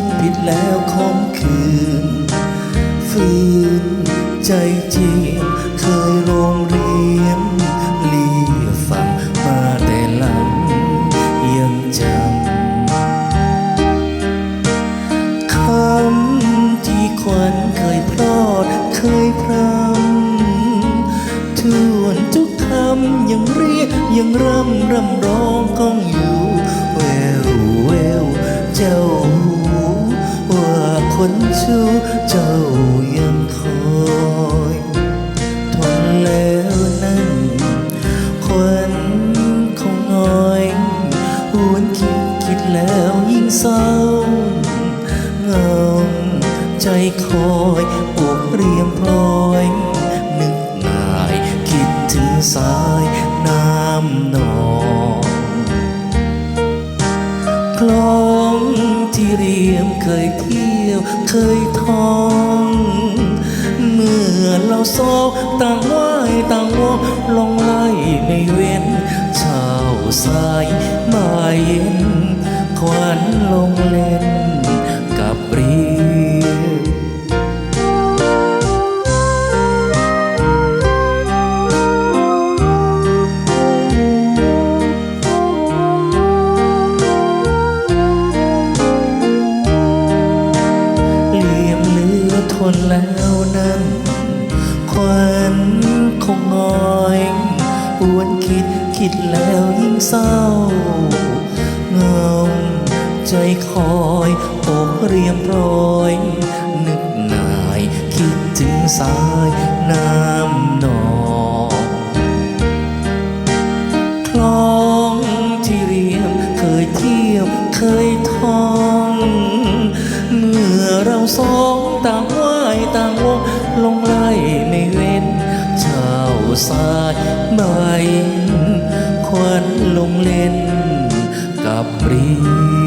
ดผิดแล้วคมคืนฝืนใจจริงเคยโรงเรียมลีฟังมาแต่หลังยังจำคำที่ควันเคยพลอดเคยพรำทวนทุกคำยังเรียกยังร่ำร่ำร้องก้องอยู่ คนชู้เจ้ายังคอยทนแล้วนั้นควันคงน้อยหวนคิดคิดแล้วยิ่งเศร้าเงาใจคอยอกเรียมพลอยนึกนายคิดถึงสายน้ำนองคลองที่เรียมเคยเที่ ยวเคยท่อง เมื่อเราสอกต่างว่ายต่างวอกลองไล่ไม่เว้นเช้าสายมาเย็นควันลงเล่น คิดแล้วยิ่งเศร้าเงาใจคอยอกเรียมรอย นึกนายคิดถึงสายน้ำนองคลองที่เรียมเคยเที่ยวเคยท่องเมื่อเราสองต่างว่ายต่างวกลงไล่ไม่เว้นเช้าสายใบ ควันลงเล่นกับปรี